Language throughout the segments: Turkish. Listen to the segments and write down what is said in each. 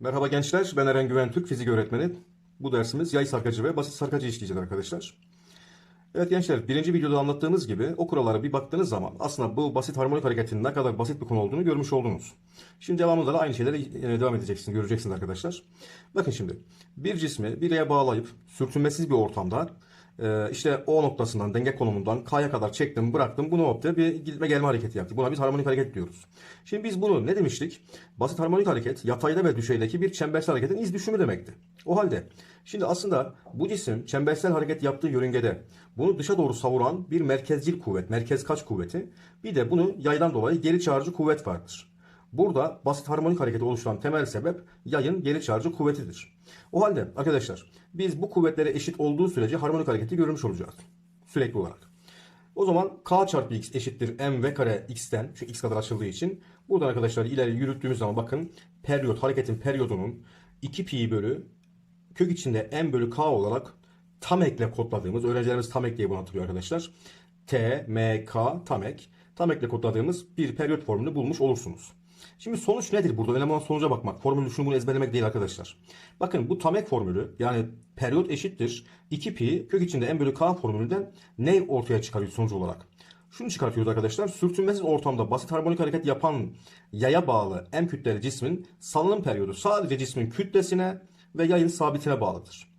Merhaba gençler, ben Eren Güven Türk fizik öğretmeni. Bu dersimiz yay sarkacı ve basit sarkacı işleyeceğiz arkadaşlar. Evet gençler, birinci videoda anlattığımız gibi o kurallara bir baktığınız zaman aslında bu basit harmonik hareketin ne kadar basit bir konu olduğunu görmüş oldunuz. Şimdi devamında da aynı şeylere devam edeceksiniz, göreceksiniz arkadaşlar. Bakın şimdi, bir cismi bir yere bağlayıp sürtünmesiz bir ortamda e, işte O noktasından, denge konumundan K'ya kadar çektim, bıraktım. Bu noktada bir gitme gelme hareketi yaptık. Buna biz harmonik hareket diyoruz. Şimdi biz bunu ne demiştik? Basit harmonik hareket yatayda ve düşeydeki bir çembersel hareketin iz düşümü demekti. O halde şimdi aslında bu cisim çembersel hareket yaptığı yörüngede bunu dışa doğru savuran bir merkezcil kuvvet, merkez kaç kuvveti, bir de bunu yaydan dolayı geri çağırıcı kuvvet vardır. Burada basit harmonik hareketi oluşturan temel sebep yayın geri çağırıcı kuvvetidir. O halde arkadaşlar biz bu kuvvetlere eşit olduğu sürece harmonik hareketi görmüş olacağız. Sürekli olarak. O zaman k çarpı x eşittir m v kare x'ten şu x kadar açıldığı için buradan arkadaşlar ileri yürüttüğümüz zaman bakın periyot hareketin periyodunun 2 pi bölü kök içinde m bölü k olarak tam ekle kodladığımız öğrencilerimiz tam ek diye bunu hatırlıyor arkadaşlar. T, M, K tam ek. Tam ekle kodladığımız bir periyot formülünü bulmuş olursunuz. Şimdi sonuç nedir burada? Önemli olan sonuca bakmak. Formülü şunu bunu ezberlemek değil arkadaşlar. Bakın bu tam ek formülü yani periyot eşittir 2 pi kök içinde m bölü k formülünden ne ortaya çıkarıyor sonuç olarak? Şunu çıkartıyoruz arkadaşlar. Sürtünmesiz ortamda basit harmonik hareket yapan yaya bağlı m kütleli cismin salınım periyodu sadece cismin kütlesine ve yayın sabitine bağlıdır.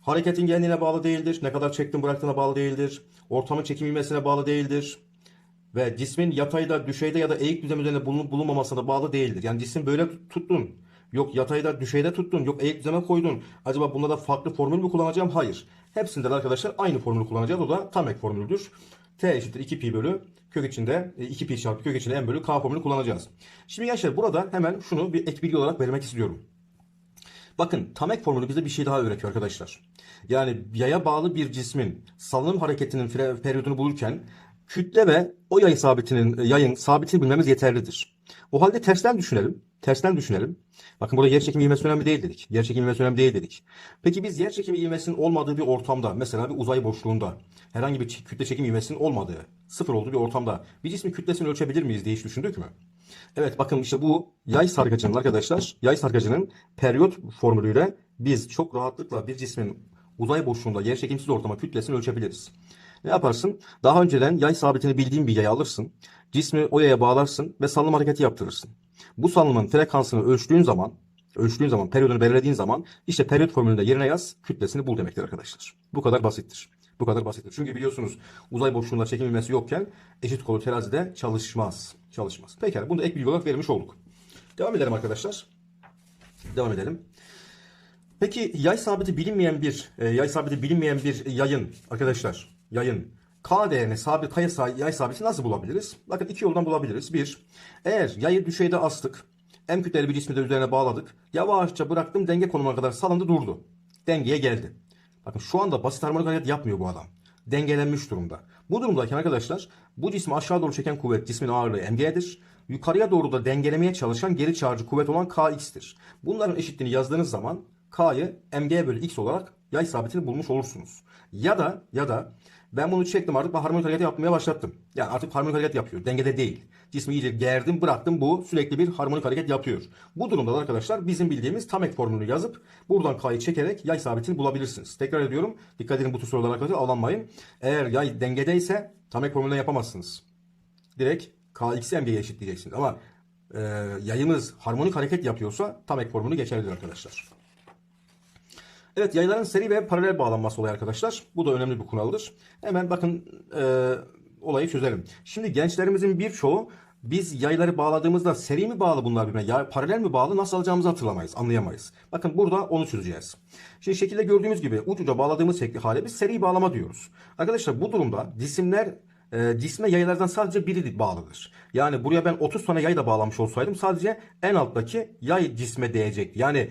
Hareketin genliğine bağlı değildir. Ne kadar çektin bıraktığına bağlı değildir. Ortamın çekim ivmesine bağlı değildir. Ve cismin yatayda, düşeyde ya da eğik düzlem üzerinde bulunup bulunmamasına bağlı değildir. Yani cisim böyle tuttun. Yok yatayda, düşeyde tuttun. Yok eğik düzleme koydun. Acaba bunda da farklı formül mü kullanacağım? Hayır. Hepsinde de arkadaşlar aynı formülü kullanacağız. O da tam ek formülüdür. T eşittir 2 pi bölü kök içinde 2 pi çarpı kök içinde m bölü k formülü kullanacağız. Şimdi gençler burada hemen şunu bir ek bilgi olarak vermek istiyorum. Bakın tam ek formülü bize bir şey daha öğretiyor arkadaşlar. Yani yaya bağlı bir cismin salınım hareketinin periyodunu bulurken kütle ve o yay sabitinin yayın sabitini bilmemiz yeterlidir. O halde tersten düşünelim. Tersten düşünelim. Bakın burada yer çekimi ivmesi önemli değil dedik. Yer çekimi ivmesi önemli değil dedik. Peki biz yer çekimi ivmesinin olmadığı bir ortamda, mesela bir uzay boşluğunda, herhangi bir kütle çekim ivmesinin olmadığı, sıfır olduğu bir ortamda bir cismin kütlesini ölçebilir miyiz diye hiç düşündük mü? Evet bakın işte bu yay sarkacının arkadaşlar, yay sarkacının periyot formülüyle biz çok rahatlıkla bir cismin uzay boşluğunda yer çekimsiz ortama kütlesini ölçebiliriz. Ne yaparsın? Daha önceden yay sabitini bildiğin bir yay alırsın. Cismi o yaya bağlarsın ve salınım hareketi yaptırırsın. Bu salınımın frekansını ölçtüğün zaman, ölçtüğün zaman, periyodunu belirlediğin zaman işte periyot formülünde yerine yaz, kütlesini bul demektir arkadaşlar. Bu kadar basittir. Bu kadar basittir. Çünkü biliyorsunuz uzay boşluğunda çekim ivmesi yokken eşit kolu terazide çalışmaz. Çalışmaz. Pekala bunu da ek bilgi olarak vermiş olduk. Devam edelim arkadaşlar. Devam edelim. Peki yay sabiti bilinmeyen bir e, yay sabiti bilinmeyen bir yayın arkadaşlar yayın K değerini sabit kaya yay sabiti nasıl bulabiliriz? Bakın iki yoldan bulabiliriz. Bir, eğer yayı düşeyde astık, M kütleli bir cismi de üzerine bağladık. Yavaşça bıraktım denge konumuna kadar salındı durdu. Dengeye geldi. Bakın şu anda basit harmonik hareket yapmıyor bu adam. Dengelenmiş durumda. Bu durumdayken arkadaşlar bu cismi aşağı doğru çeken kuvvet cismin ağırlığı mg'dir. Yukarıya doğru da dengelemeye çalışan geri çağırıcı kuvvet olan kx'tir. Bunların eşitliğini yazdığınız zaman k'yı mg bölü x olarak yay sabitini bulmuş olursunuz. Ya da ya da ben bunu çektim artık harmonik hareket yapmaya başlattım. Yani artık harmonik hareket yapıyor. Dengede değil. Cismi iyice gerdim bıraktım bu sürekli bir harmonik hareket yapıyor. Bu durumda da arkadaşlar bizim bildiğimiz tam ek formülünü yazıp buradan k'yı çekerek yay sabitini bulabilirsiniz. Tekrar ediyorum. Dikkat edin bu tür sorular arkadaşlar avlanmayın. Eğer yay dengedeyse tam ek formülünden yapamazsınız. Direkt kx'i mg'ye eşitleyeceksiniz. Ama e, yayımız harmonik hareket yapıyorsa tam ek formülü geçerlidir arkadaşlar. Evet yayların seri ve paralel bağlanması olayı arkadaşlar. Bu da önemli bir kuraldır. Hemen bakın e, olayı çözelim. Şimdi gençlerimizin birçoğu biz yayları bağladığımızda seri mi bağlı bunlar birbirine, ya paralel mi bağlı nasıl alacağımızı hatırlamayız, anlayamayız. Bakın burada onu çözeceğiz. Şimdi şekilde gördüğümüz gibi uç uca bağladığımız şekli hale biz seri bağlama diyoruz. Arkadaşlar bu durumda cisimler e, cisme yaylardan sadece biri bağlıdır. Yani buraya ben 30 tane yay da bağlamış olsaydım sadece en alttaki yay cisme değecekti. Yani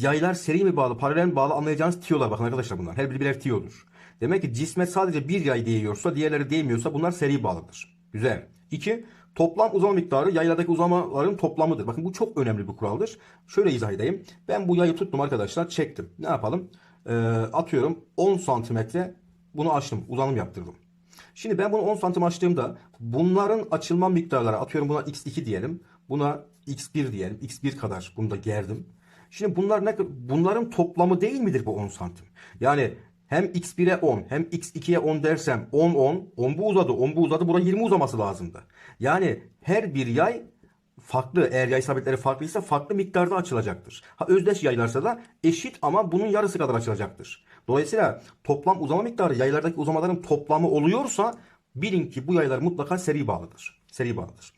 yaylar seri mi bağlı, paralel mi bağlı anlayacağınız tiyolar bakın arkadaşlar bunlar. Her biri birer tiyodur. Demek ki cisme sadece bir yay değiyorsa, diğerleri değmiyorsa bunlar seri bağlıdır. Güzel. 2. Toplam uzama miktarı yaylardaki uzamaların toplamıdır. Bakın bu çok önemli bir kuraldır. Şöyle izah edeyim. Ben bu yayı tuttum arkadaşlar, çektim. Ne yapalım? Ee, atıyorum 10 santimetre bunu açtım, uzanım yaptırdım. Şimdi ben bunu 10 santim açtığımda bunların açılma miktarları atıyorum buna x2 diyelim. Buna x1 diyelim. x1 kadar bunu da gerdim. Şimdi bunlar ne bunların toplamı değil midir bu 10 santim? Yani hem x1'e 10 hem x2'ye 10 dersem 10 10 10 bu uzadı 10 bu uzadı buraya 20 uzaması lazımdı. Yani her bir yay farklı eğer yay sabitleri farklıysa farklı miktarda açılacaktır. Ha özdeş yaylarsa da eşit ama bunun yarısı kadar açılacaktır. Dolayısıyla toplam uzama miktarı yaylardaki uzamaların toplamı oluyorsa bilin ki bu yaylar mutlaka seri bağlıdır. Seri bağlıdır.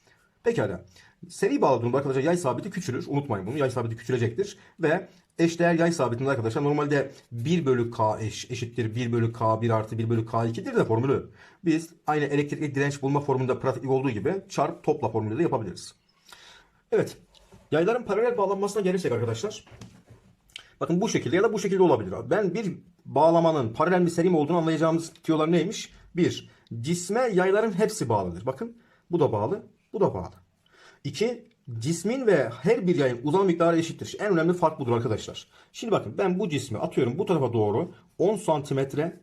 Pekala. Seri bağlı durumda arkadaşlar yay sabiti küçülür. Unutmayın bunu. Yay sabiti küçülecektir. Ve eşdeğer yay sabitinde arkadaşlar normalde 1 bölü k eş, eşittir 1 bölü k 1 artı 1 bölü k2'dir de formülü. Biz aynı elektrikli direnç bulma formülünde pratik olduğu gibi çarp topla formülü de yapabiliriz. Evet. Yayların paralel bağlanmasına gelirsek arkadaşlar. Bakın bu şekilde ya da bu şekilde olabilir. Ben bir bağlamanın paralel bir seri mi olduğunu anlayacağımız tiyolar neymiş? Bir, cisme yayların hepsi bağlıdır. Bakın bu da bağlı, bu da bağlı. İki, cismin ve her bir yayın uzama miktarı eşittir. En önemli fark budur arkadaşlar. Şimdi bakın ben bu cismi atıyorum bu tarafa doğru 10 santimetre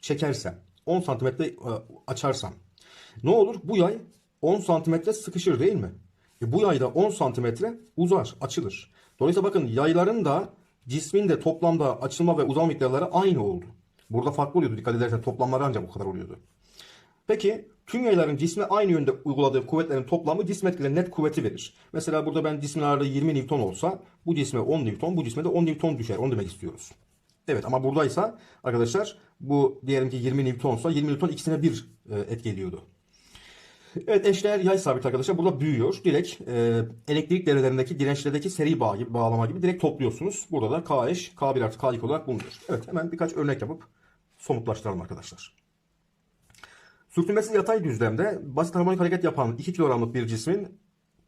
çekersem, 10 santimetre e, açarsam ne olur? Bu yay 10 santimetre sıkışır değil mi? E bu yayda 10 santimetre uzar, açılır. Dolayısıyla bakın yayların da cismin de toplamda açılma ve uzama miktarları aynı oldu. Burada farklı oluyordu. Dikkat edersen toplamları ancak bu kadar oluyordu. Peki tüm yayların cisme aynı yönde uyguladığı kuvvetlerin toplamı cisme etkilen net kuvveti verir. Mesela burada ben cismin ağırlığı 20 Newton olsa bu cisme 10 Newton, bu cisme de 10 Newton düşer. Onu demek istiyoruz. Evet ama buradaysa arkadaşlar bu diyelim ki 20 Newtonsa 20 Newton ikisine bir e, etki ediyordu. Evet eşdeğer yay sabit arkadaşlar burada büyüyor. Direkt e, elektrik devrelerindeki dirençlerdeki seri bağ gibi, bağlama gibi direkt topluyorsunuz. Burada da K eş K1 artı K2 olarak bulunuyor. Evet hemen birkaç örnek yapıp somutlaştıralım arkadaşlar. Sürtünmesiz yatay düzlemde basit harmonik hareket yapan 2 kilogramlık bir cismin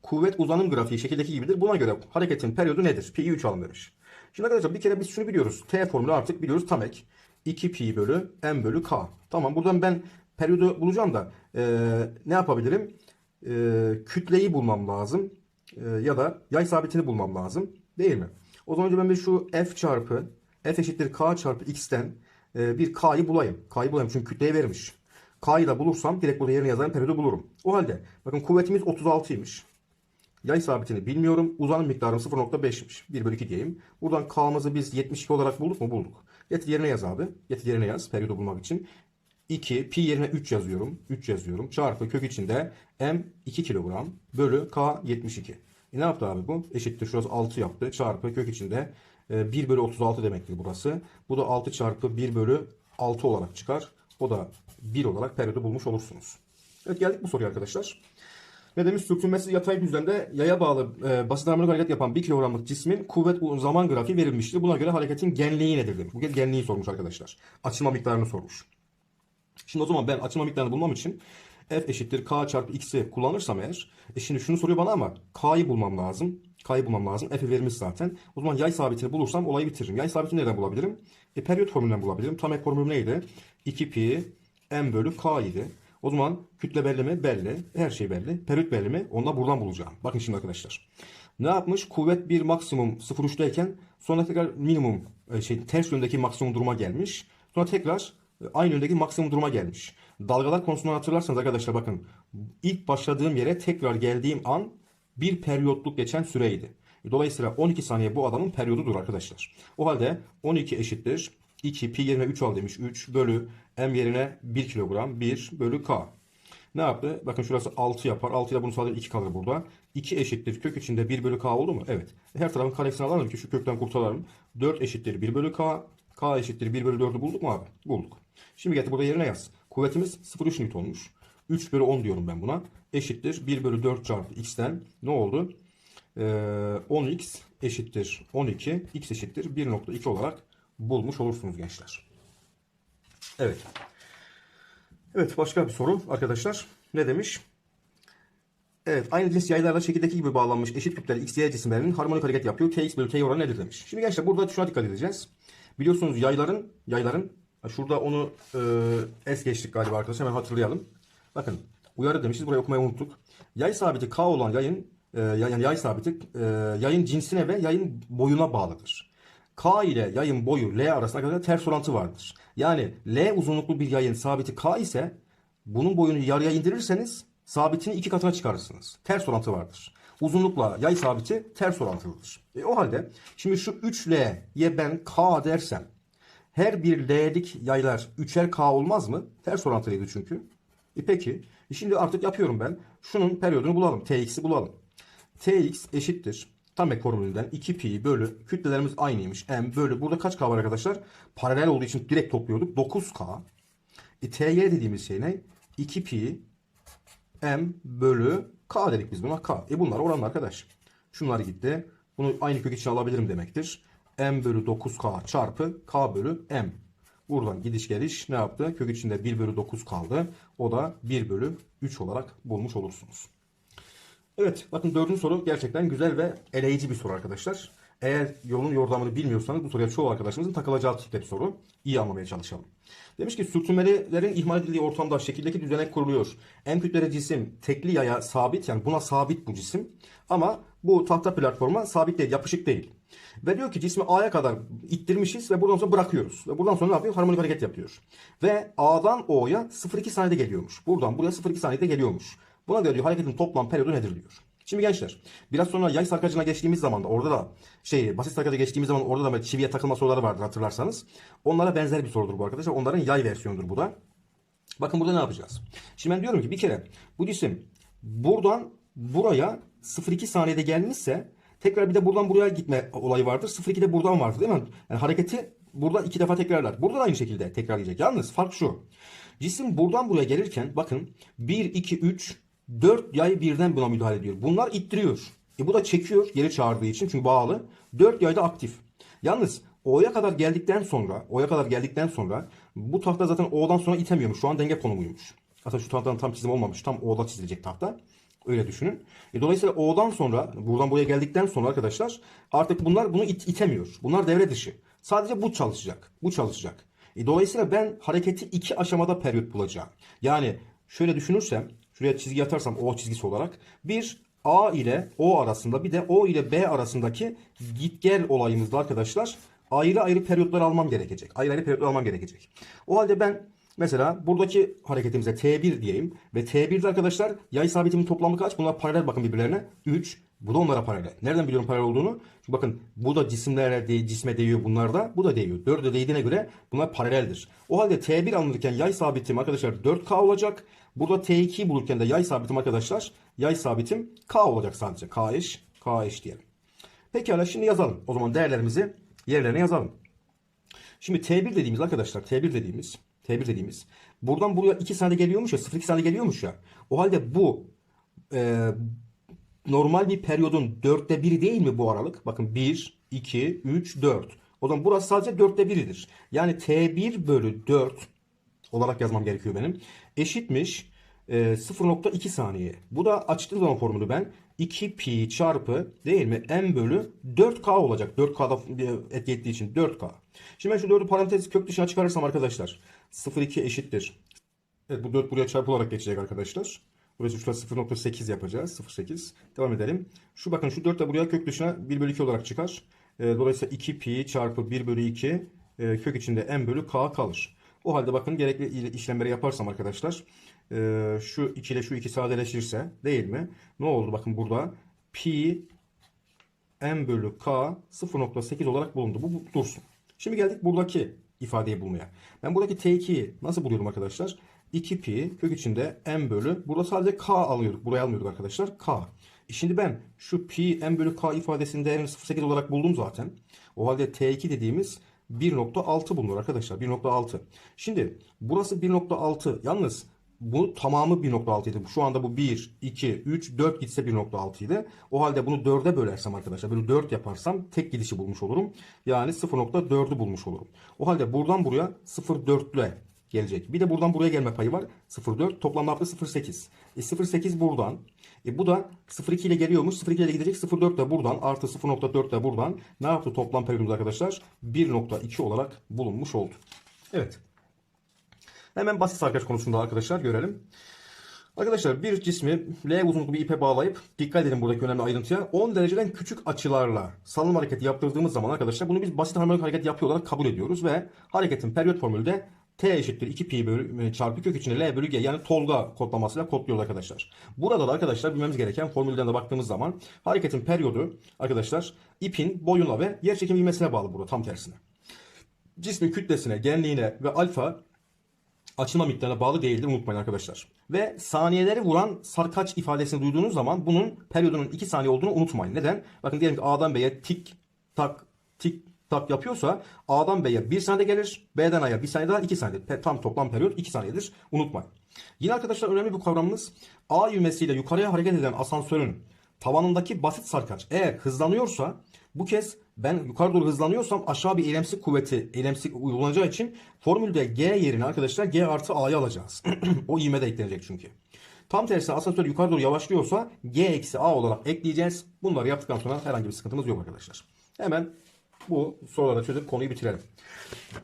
kuvvet uzanım grafiği şekildeki gibidir. Buna göre hareketin periyodu nedir? Pi'yi 3 alın demiş. Şimdi arkadaşlar bir kere biz şunu biliyoruz. T formülü artık biliyoruz tam ek. 2 pi bölü m bölü k. Tamam buradan ben periyodu bulacağım da e, ne yapabilirim? E, kütleyi bulmam lazım. E, ya da yay sabitini bulmam lazım. Değil mi? O zaman önce ben bir şu f çarpı f eşittir k çarpı x'ten e, bir k'yı bulayım. K'yı bulayım çünkü kütleyi vermiş. K'yı da bulursam direkt burada yerine yazarım periyodu bulurum. O halde bakın kuvvetimiz 36'ymış. Yay sabitini bilmiyorum. Uzanım miktarım 0.5'miş. 1 bölü 2 diyeyim. Buradan K'mızı biz 72 olarak bulduk mu? Bulduk. Getir yerine yaz abi. Getir yerine yaz periyodu bulmak için. 2 pi yerine 3 yazıyorum. 3 yazıyorum. Çarpı kök içinde m 2 kilogram bölü k 72. E ne yaptı abi bu? Eşittir şurası 6 yaptı. Çarpı kök içinde e, 1 bölü 36 demektir burası. Bu da 6 çarpı 1 bölü 6 olarak çıkar. O da 1 olarak periyodu bulmuş olursunuz. Evet geldik bu soruya arkadaşlar. Ne demiş? Sürtünmesiz yatay düzlemde yaya bağlı e, basit harmonik hareket yapan 1 kilogramlık cismin kuvvet zaman grafiği verilmiştir. Buna göre hareketin genliği nedir demiş. Bu kez genliği sormuş arkadaşlar. Açılma miktarını sormuş. Şimdi o zaman ben açılma miktarını bulmam için f eşittir k çarpı x'i kullanırsam eğer. E şimdi şunu soruyor bana ama k'yı bulmam lazım. K'yı bulmam lazım. F'i vermiş zaten. O zaman yay sabitini bulursam olayı bitiririm. Yay sabitini nereden bulabilirim? E periyot formülünden bulabilirim. Tam ek formülü neydi? 2 pi m bölü k idi. O zaman kütle belli mi? Belli. Her şey belli. Periyot belli mi? Onu da buradan bulacağım. Bakın şimdi arkadaşlar. Ne yapmış? Kuvvet bir maksimum 0.3'teyken sonra tekrar minimum e, şey ters yöndeki maksimum duruma gelmiş. Sonra tekrar e, aynı yöndeki maksimum duruma gelmiş. Dalgalar konusunu hatırlarsanız arkadaşlar bakın ilk başladığım yere tekrar geldiğim an bir periyotluk geçen süreydi. Dolayısıyla 12 saniye bu adamın periyodudur arkadaşlar. O halde 12 eşittir 2 pi yerine 3 al demiş. 3 bölü m yerine 1 kilogram 1 bölü k. Ne yaptı? Bakın şurası 6 yapar. 6 ile bunu sadece 2 kalır burada. 2 eşittir kök içinde 1 bölü k oldu mu? Evet. Her tarafın karesini alalım ki şu kökten kurtulalım. 4 eşittir 1 bölü k. K eşittir 1 bölü 4'ü bulduk mu abi? Bulduk. Şimdi getir burada yerine yaz. Kuvvetimiz 0,3 Newton'muş. 3 bölü 10 diyorum ben buna. Eşittir 1 bölü 4 çarpı x'ten ne oldu? Ee, 10x eşittir 12. x eşittir 1.2 olarak bulmuş olursunuz gençler. Evet. Evet başka bir soru arkadaşlar. Ne demiş? Evet aynı cins yaylarla şekildeki gibi bağlanmış eşit kütleli x, y cisimlerinin harmonik hareket yapıyor. Kx bölü k oranı nedir demiş. Şimdi gençler burada şuna dikkat edeceğiz. Biliyorsunuz yayların yayların şurada onu e, es geçtik galiba arkadaşlar hemen hatırlayalım. Bakın uyarı demişiz burayı okumayı unuttuk. Yay sabiti k olan yayın e, yani yay sabiti e, yayın cinsine ve yayın boyuna bağlıdır. K ile yayın boyu L arasında kadar ters orantı vardır. Yani L uzunluklu bir yayın sabiti K ise bunun boyunu yarıya indirirseniz sabitini iki katına çıkarırsınız. Ters orantı vardır. Uzunlukla yay sabiti ters orantılıdır. E, o halde şimdi şu 3L'ye ben K dersem her bir L'lik yaylar 3'er K olmaz mı? Ters orantılıydı çünkü. E peki. E şimdi artık yapıyorum ben. Şunun periyodunu bulalım. Tx'i bulalım. Tx eşittir. Tam ek formülünden 2 pi bölü kütlelerimiz aynıymış. M bölü burada kaç K var arkadaşlar? Paralel olduğu için direkt topluyorduk. 9K. E, Ty dediğimiz şey ne? 2 pi M bölü K dedik biz buna. K. E bunlar oranlı arkadaş. Şunlar gitti. Bunu aynı kök içine alabilirim demektir. M bölü 9K çarpı K bölü M. Buradan gidiş geliş ne yaptı? Kök içinde 1 bölü 9 kaldı. O da 1 bölü 3 olarak bulmuş olursunuz. Evet bakın dördüncü soru gerçekten güzel ve eleyici bir soru arkadaşlar. Eğer yolun yordamını bilmiyorsanız bu soruya çoğu arkadaşımızın takılacağı tipte soru. İyi anlamaya çalışalım. Demiş ki sürtünmelerin ihmal edildiği ortamda şekildeki düzenek kuruluyor. En kütleli cisim tekli yaya sabit yani buna sabit bu cisim. Ama bu tahta platforma sabit değil, yapışık değil. Ve diyor ki cismi A'ya kadar ittirmişiz ve buradan sonra bırakıyoruz. Ve buradan sonra ne yapıyor? Harmonik hareket yapıyor. Ve A'dan O'ya 0,2 saniyede geliyormuş. Buradan buraya 0,2 saniyede geliyormuş. Buna göre diyor hareketin toplam periyodu nedir diyor. Şimdi gençler biraz sonra yay sarkacına geçtiğimiz zaman da orada da şey basit sarkaca geçtiğimiz zaman orada da böyle çiviye takılma soruları vardır hatırlarsanız. Onlara benzer bir sorudur bu arkadaşlar. Onların yay versiyonudur bu da. Bakın burada ne yapacağız? Şimdi ben diyorum ki bir kere bu cisim buradan buraya 0,2 saniyede gelmişse tekrar bir de buradan buraya gitme olayı vardır. 0,2 de buradan vardır değil mi? Yani hareketi burada iki defa tekrarlar. Burada da aynı şekilde tekrarlayacak. Yalnız fark şu. Cisim buradan buraya gelirken bakın 1, 2, 3, 4 yay birden buna müdahale ediyor. Bunlar ittiriyor. E bu da çekiyor geri çağırdığı için çünkü bağlı. 4 yay da aktif. Yalnız O'ya kadar geldikten sonra, O'ya kadar geldikten sonra bu tahta zaten O'dan sonra itemiyormuş. Şu an denge konumuymuş. Aslında şu tahtanın tam çizim olmamış. Tam O'da çizilecek tahta. Öyle düşünün. E, dolayısıyla O'dan sonra, buradan buraya geldikten sonra arkadaşlar artık bunlar bunu it- itemiyor. Bunlar devre dışı. Sadece bu çalışacak. Bu çalışacak. E, dolayısıyla ben hareketi iki aşamada periyot bulacağım. Yani şöyle düşünürsem, şuraya çizgi atarsam O çizgisi olarak bir A ile O arasında bir de O ile B arasındaki git gel olayımızda arkadaşlar ayrı ayrı periyotlar almam gerekecek. Ayrı ayrı periyotlar almam gerekecek. O halde ben mesela buradaki hareketimize T1 diyeyim ve T1'de arkadaşlar yay sabitimin toplamı kaç? Bunlar paralel bakın birbirlerine. 3. Bu da onlara paralel. Nereden biliyorum paralel olduğunu? Çünkü bakın bu da cisimlere de, cisme değiyor bunlar da. Bu da değiyor. 4'e değdiğine göre bunlar paraleldir. O halde T1 alınırken yay sabitim arkadaşlar 4K olacak. Burada T2 bulurken de yay sabitim arkadaşlar yay sabitim K olacak sadece. K eş, K eş diyelim. Pekala şimdi yazalım. O zaman değerlerimizi yerlerine yazalım. Şimdi T1 dediğimiz arkadaşlar T1 dediğimiz T1 dediğimiz buradan buraya 2 saniyede geliyormuş ya 0,2 saniyede geliyormuş ya. O halde bu e, normal bir periyodun dörtte biri değil mi bu aralık? Bakın 1, 2, 3, 4. O zaman burası sadece dörtte biridir. Yani T1 bölü 4 olarak yazmam gerekiyor benim. Eşitmiş e, 0.2 saniye. Bu da açtığım zaman formülü ben 2 pi çarpı değil mi m bölü 4k olacak. 4k'da bir etki ettiği için 4k. Şimdi ben şu 4'ü parantez kök dışına çıkarırsam arkadaşlar 0.2 eşittir. Evet bu 4 buraya çarpılarak geçecek arkadaşlar. Burası şurada 0.8 yapacağız. 0.8. Devam edelim. Şu bakın şu 4 de buraya kök dışına 1 bölü 2 olarak çıkar. E, dolayısıyla 2 pi çarpı 1 bölü 2 e, kök içinde m bölü k kalır. O halde bakın gerekli işlemleri yaparsam arkadaşlar e, şu 2 ile şu 2 sadeleşirse değil mi? Ne oldu bakın burada pi m bölü k 0.8 olarak bulundu. Bu, bu dursun. Şimdi geldik buradaki ifadeyi bulmaya. Ben buradaki t2'yi nasıl buluyorum arkadaşlar? 2 pi kök içinde m bölü burada sadece k alıyorduk. Buraya almıyorduk arkadaşlar. K. E şimdi ben şu pi m bölü k ifadesinin değerini 0.8 olarak buldum zaten. O halde t2 dediğimiz 1.6 bulunur arkadaşlar. 1.6. Şimdi burası 1.6. Yalnız bu tamamı 1.6 idi. Şu anda bu 1, 2, 3, 4 gitse 1.6 idi. O halde bunu 4'e bölersem arkadaşlar böyle 4 yaparsam tek gidişi bulmuş olurum. Yani 0.4'ü bulmuş olurum. O halde buradan buraya 0.4 ile gelecek. Bir de buradan buraya gelme payı var. 0.4 toplam ne yaptı? 0.8. E 0.8 buradan. E bu da 0.2 ile geliyormuş. 0.2 ile gidecek. 0.4 de buradan. Artı 0.4 de buradan. Ne yaptı toplam periyodumuz arkadaşlar? 1.2 olarak bulunmuş oldu. Evet. Hemen basit sarkaç konusunda arkadaşlar görelim. Arkadaşlar bir cismi L uzunluklu bir ipe bağlayıp dikkat edin buradaki önemli ayrıntıya 10 dereceden küçük açılarla salınım hareketi yaptırdığımız zaman arkadaşlar bunu biz basit harmonik hareket yapıyor olarak kabul ediyoruz ve hareketin periyot formülü de T eşittir 2 pi bölü, e, çarpı kök içinde L bölü G yani Tolga kodlamasıyla kodluyoruz arkadaşlar. Burada da arkadaşlar bilmemiz gereken formülden de baktığımız zaman hareketin periyodu arkadaşlar ipin boyuna ve yerçekim ivmesine bağlı burada tam tersine. Cismin kütlesine, genliğine ve alfa açılma miktarına bağlı değildir unutmayın arkadaşlar. Ve saniyeleri vuran sarkaç ifadesini duyduğunuz zaman bunun periyodunun 2 saniye olduğunu unutmayın. Neden? Bakın diyelim ki A'dan B'ye tik tak tik tak yapıyorsa A'dan B'ye 1 saniyede gelir. B'den A'ya 1 saniye daha 2 saniye. Pe- Tam toplam periyot 2 saniyedir. Unutmayın. Yine arkadaşlar önemli bir kavramımız A ivmesiyle yukarıya hareket eden asansörün tavanındaki basit sarkaç eğer hızlanıyorsa bu kez ben yukarı doğru hızlanıyorsam aşağı bir eylemsik kuvveti eylemsik uygulanacağı için formülde G yerine arkadaşlar G artı A'yı alacağız. o ivme de eklenecek çünkü. Tam tersine asansör yukarı doğru yavaşlıyorsa G eksi A olarak ekleyeceğiz. Bunları yaptıktan sonra herhangi bir sıkıntımız yok arkadaşlar. Hemen bu soruları çözüp konuyu bitirelim.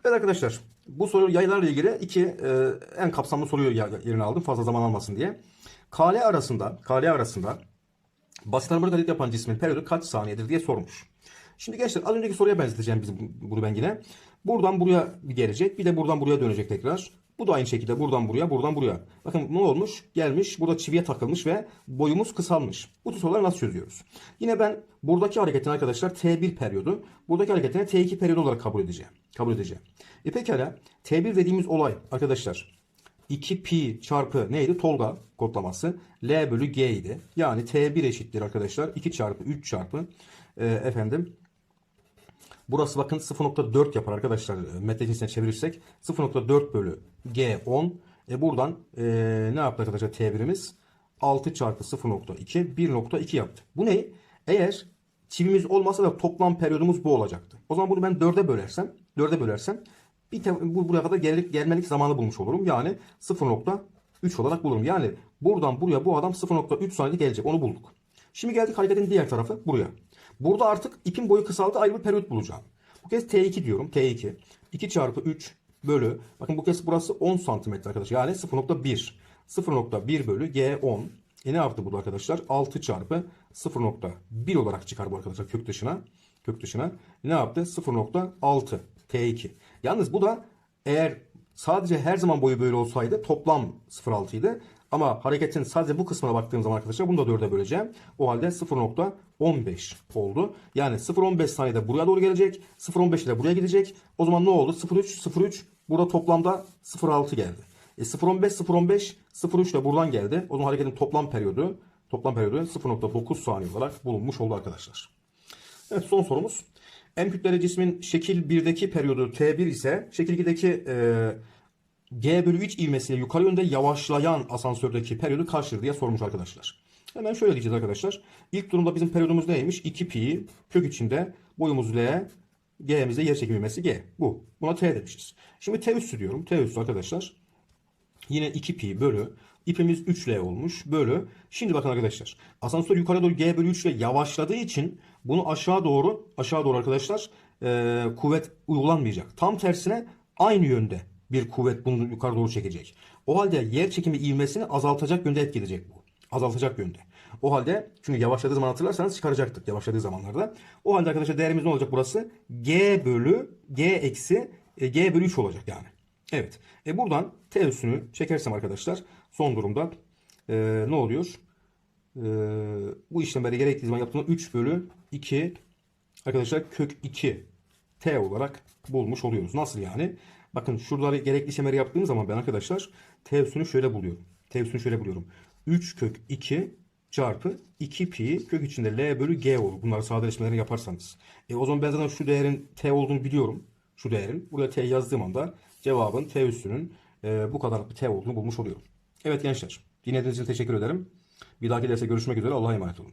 Evet arkadaşlar bu soru yaylarla ilgili iki e, en kapsamlı soruyu yerine aldım fazla zaman almasın diye. Kale arasında, kale arasında basit harmonik hareket yapan cismin periyodu kaç saniyedir diye sormuş. Şimdi gençler az önceki soruya benzeteceğim bizim bunu ben yine. Buradan buraya gelecek bir de buradan buraya dönecek tekrar. Bu da aynı şekilde buradan buraya buradan buraya. Bakın ne olmuş? Gelmiş burada çiviye takılmış ve boyumuz kısalmış. Bu tür soruları nasıl çözüyoruz? Yine ben buradaki hareketin arkadaşlar T1 periyodu. Buradaki hareketini T2 periyodu olarak kabul edeceğim. Kabul edeceğim. E pekala T1 dediğimiz olay arkadaşlar 2 pi çarpı neydi? Tolga kodlaması. L bölü G idi. Yani T1 eşittir arkadaşlar. 2 çarpı 3 çarpı e, efendim Burası bakın 0.4 yapar arkadaşlar. Metre cinsine çevirirsek 0.4 bölü G 10. E buradan e, ne yaptı arkadaşlar T1'imiz? 6 çarpı 0.2 1.2 yaptı. Bu ne? Eğer çivimiz olmasa da toplam periyodumuz bu olacaktı. O zaman bunu ben 4'e bölersem 4'e bölersem bir bu buraya kadar gelip gelmelik zamanı bulmuş olurum. Yani 0.3 olarak bulurum. Yani buradan buraya bu adam 0.3 saniyede gelecek. Onu bulduk. Şimdi geldik hareketin diğer tarafı buraya. Burada artık ipin boyu kısaldı ayrı bir periyot bulacağım. Bu kez T2 diyorum. T2. 2 çarpı 3 bölü. Bakın bu kez burası 10 santimetre arkadaşlar. Yani 0.1. 0.1 bölü G10. E ne yaptı burada arkadaşlar? 6 çarpı 0.1 olarak çıkar bu arkadaşlar kök dışına. Kök dışına. Ne yaptı? 0.6 T2. Yalnız bu da eğer sadece her zaman boyu böyle olsaydı toplam 0.6 idi. Ama hareketin sadece bu kısmına baktığım zaman arkadaşlar bunu da 4'e böleceğim. O halde 0.15 oldu. Yani 0.15 saniyede buraya doğru gelecek. 0.15 ile buraya gidecek. O zaman ne oldu? 0.3 0.3 burada toplamda 0.6 geldi. E 0.15 0.15 0.3 de buradan geldi. O zaman hareketin toplam periyodu toplam periyodu 0.9 saniye olarak bulunmuş oldu arkadaşlar. Evet son sorumuz. En kütleli cismin şekil 1'deki periyodu T1 ise şekil 2'deki e, G bölü 3 ivmesiyle yukarı yönde yavaşlayan asansördeki periyodu kaçtır diye sormuş arkadaşlar. Hemen şöyle diyeceğiz arkadaşlar. İlk durumda bizim periyodumuz neymiş? 2 pi kök içinde boyumuz L, G'mizde yer çekimi ivmesi G. Bu. Buna T demişiz. Şimdi T üssü diyorum. T üssü arkadaşlar. Yine 2 pi bölü ipimiz 3L olmuş bölü. Şimdi bakın arkadaşlar asansör yukarı doğru G bölü 3 ile yavaşladığı için bunu aşağı doğru aşağı doğru arkadaşlar e, kuvvet uygulanmayacak. Tam tersine aynı yönde bir kuvvet bunu yukarı doğru çekecek. O halde yer çekimi ivmesini azaltacak yönde etkileyecek bu. Azaltacak yönde. O halde çünkü yavaşladığı zaman hatırlarsanız çıkaracaktık yavaşladığı zamanlarda. O halde arkadaşlar değerimiz ne olacak burası? G bölü G eksi e, G bölü 3 olacak yani. Evet. E buradan T üssünü çekersem arkadaşlar son durumda e, ne oluyor? E, bu işlemleri gerektiği zaman yaptığımda 3 bölü 2 arkadaşlar kök 2 T olarak bulmuş oluyoruz. Nasıl yani? Bakın şuraları gerekli işlemleri yaptığım zaman ben arkadaşlar T üssünü şöyle buluyorum. T üssünü şöyle buluyorum. 3 kök 2 çarpı 2 pi kök içinde L bölü G olur. Bunları sadeleşmelerini yaparsanız. E o zaman ben zaten şu değerin T olduğunu biliyorum. Şu değerin. Buraya T yazdığım anda cevabın T üssünün e, bu kadar bir T olduğunu bulmuş oluyorum. Evet gençler. Dinlediğiniz için teşekkür ederim. Bir dahaki derste görüşmek üzere. Allah'a emanet olun.